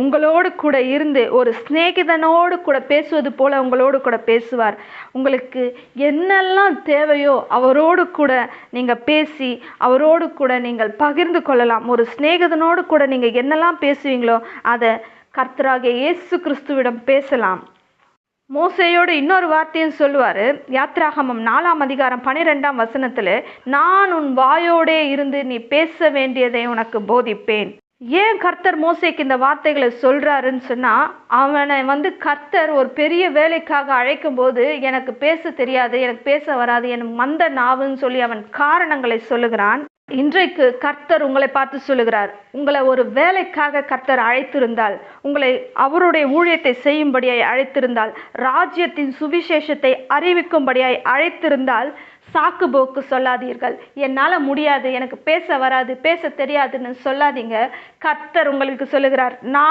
உங்களோடு கூட இருந்து ஒரு சிநேகிதனோடு கூட பேசுவது போல உங்களோடு கூட பேசுவார். உங்களுக்கு என்னெல்லாம் தேவையோ அவரோடு கூட நீங்கள் பேசி அவரோடு கூட நீங்கள் பகிர்ந்து கொள்ளலாம். ஒரு சிநேகிதனோடு கூட நீங்கள் என்னெல்லாம் பேசுவீங்களோ அதை கர்த்தராகிய இயேசு கிறிஸ்துவிடம் பேசலாம். மோசையோடு இன்னொரு வார்த்தையும் சொல்லுவார். யாத்ராகமம் நாலாம் அதிகாரம் பனிரெண்டாம் வசனத்தில் நான் உன் வாயோடே இருந்து நீ பேச வேண்டியதை உனக்கு போதிப்பேன். ஏன் கர்த்தர் மோசைக்கு இந்த வார்த்தைகளை சொல்கிறாருன்னு சொன்னால் அவனை வந்து கர்த்தர் ஒரு பெரிய வேலைக்காக அழைக்கும் போது எனக்கு பேச தெரியாது எனக்கு பேச வராது என் மந்த நாவுன்னு சொல்லி அவன் காரணங்களை சொல்லுகிறான். இன்றைக்கு கர்த்தர் உங்களை பார்த்து சொல்லுகிறார் உங்களை ஒரு வேலைக்காக கர்த்தர் அழைத்திருந்தால் உங்களை அவருடைய ஊழியத்தை செய்யும்படியாய் அழைத்திருந்தால் ராஜ்யத்தின் சுவிசேஷத்தை அறிவிக்கும்படியாய் அழைத்திருந்தால் சாக்கு போக்கு சொல்லாதீர்கள். என்னால் முடியாது. எனக்கு பேச வராது பேச தெரியாதுன்னு சொல்லாதீங்க. கர்த்தர் உங்களுக்கு சொல்லுகிறார் நான்